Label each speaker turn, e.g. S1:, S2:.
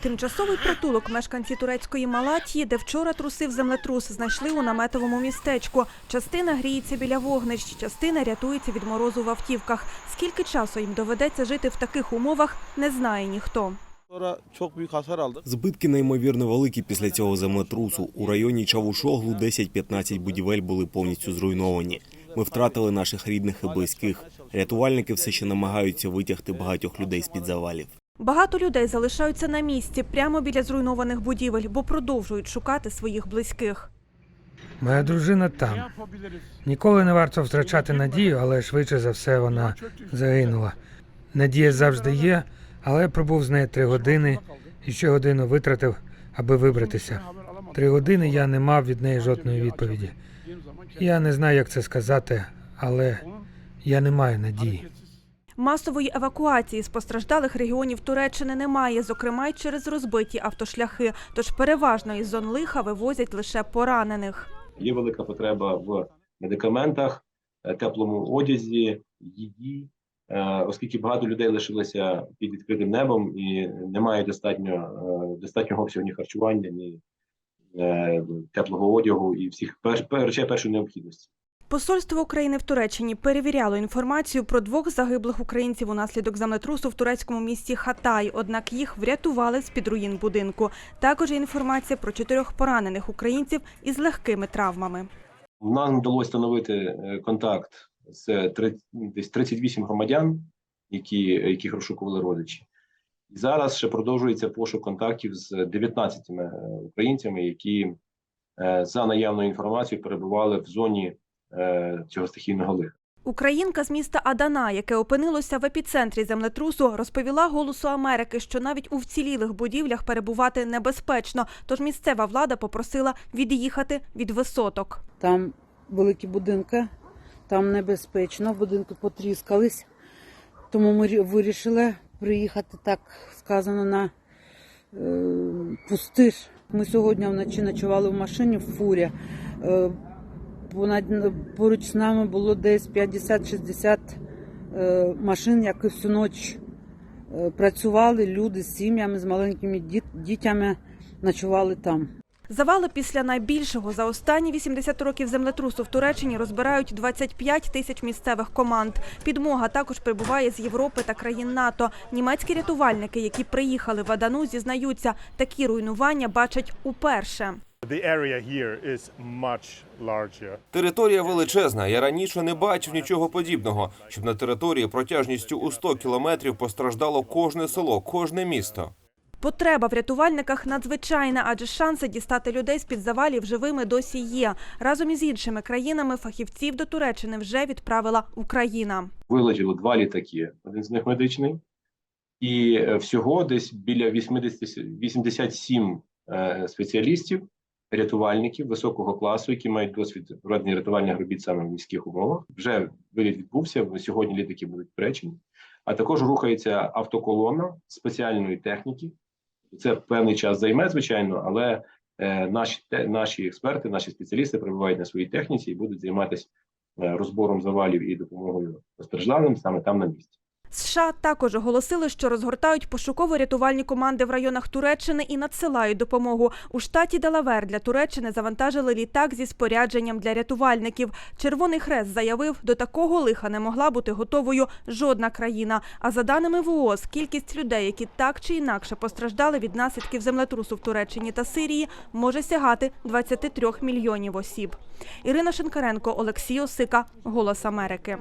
S1: Тимчасовий притулок мешканці турецької Малатії, де вчора трусив землетрус, знайшли у наметовому містечку. Частина гріється біля вогнищ, частина рятується від морозу в автівках. Скільки часу їм доведеться жити в таких умовах, не знає ніхто.
S2: Збитки неймовірно великі після цього землетрусу. У районі Чавушоглу 10-15 будівель були повністю зруйновані. Ми втратили наших рідних і близьких. Рятувальники все ще намагаються витягти багатьох людей з під завалів.
S1: Багато людей залишаються на місці прямо біля зруйнованих будівель, бо продовжують шукати своїх близьких.
S3: Моя дружина там. Ніколи не варто втрачати надію, але швидше за все вона загинула. Надія завжди є, але я пробув з нею три години і ще годину витратив, аби вибратися. Три години я не мав від неї жодної відповіді. Я не знаю, як це сказати, але я не маю надії.
S1: Масової евакуації з постраждалих регіонів Туреччини немає, зокрема й через розбиті автошляхи. Тож переважно із зон лиха вивозять лише поранених.
S4: Є велика потреба в медикаментах, е, теплому одязі, їді, е, оскільки багато людей лишилося під відкритим небом і немає достатньо е, достатнього обсягу ні харчування, ні теплого одягу і всіх речей першої необхідності.
S1: Посольство України в Туреччині перевіряло інформацію про двох загиблих українців унаслідок землетрусу в турецькому місті Хатай. Однак їх врятували з під руїн будинку. Також інформація про чотирьох поранених українців із легкими травмами.
S4: Нам вдалося встановити е, контакт з десь 38 громадян, які, яких розшукували родичі. І зараз ще продовжується пошук контактів з 19 е, українцями, які е, за наявною інформацією перебували в зоні цього стихійного лиха.
S1: Українка з міста Адана, яке опинилося в епіцентрі землетрусу, розповіла голосу Америки, що навіть у вцілілих будівлях перебувати небезпечно. Тож місцева влада попросила від'їхати від висоток.
S5: Там великі будинки, там небезпечно, будинки потріскались. Тому ми рі- вирішили приїхати, так сказано, на е, пустиш. Ми сьогодні вночі ночували в машині в фурі. Е, поруч з нами було десь 50-60 е, машин, які всю ніч е, працювали. Люди з сім'ями, з маленькими діт, дітями ночували там.
S1: Завали після найбільшого за останні 80 років землетрусу в Туреччині розбирають 25 тисяч місцевих команд. Підмога також прибуває з Європи та країн НАТО. Німецькі рятувальники, які приїхали в Адану, зізнаються, такі руйнування бачать уперше.
S6: The area here is much larger.
S7: Територія величезна. Я раніше не бачив нічого подібного, щоб на території протяжністю у 100 кілометрів постраждало кожне село, кожне місто.
S1: Потреба в рятувальниках надзвичайна, адже шанси дістати людей з під завалів живими досі є. Разом із іншими країнами фахівців до Туреччини вже відправила Україна.
S4: Вилетіло два літаки, один з них медичний, і е, всього десь біля 80, 87 е, спеціалістів, рятувальників високого класу, які мають досвід проведення рятувальних робіт саме в міських умовах. Вже виліт відбувся. Сьогодні літаки будуть причені. А також рухається автоколона спеціальної техніки. Це певний час займе, звичайно, але е, наші наші експерти, наші спеціалісти перебувають на своїй техніці і будуть займатися е, розбором завалів і допомогою постраждалим саме там на місці.
S1: США також оголосили, що розгортають пошуково-рятувальні команди в районах Туреччини і надсилають допомогу. У штаті Делавер для Туреччини завантажили літак зі спорядженням для рятувальників. Червоний Хрест заявив, до такого лиха не могла бути готовою жодна країна. А за даними ВООЗ, кількість людей, які так чи інакше постраждали від наслідків землетрусу в Туреччині та Сирії, може сягати 23 мільйонів осіб. Ірина Шинкаренко, Олексій Осика, Голос Америки.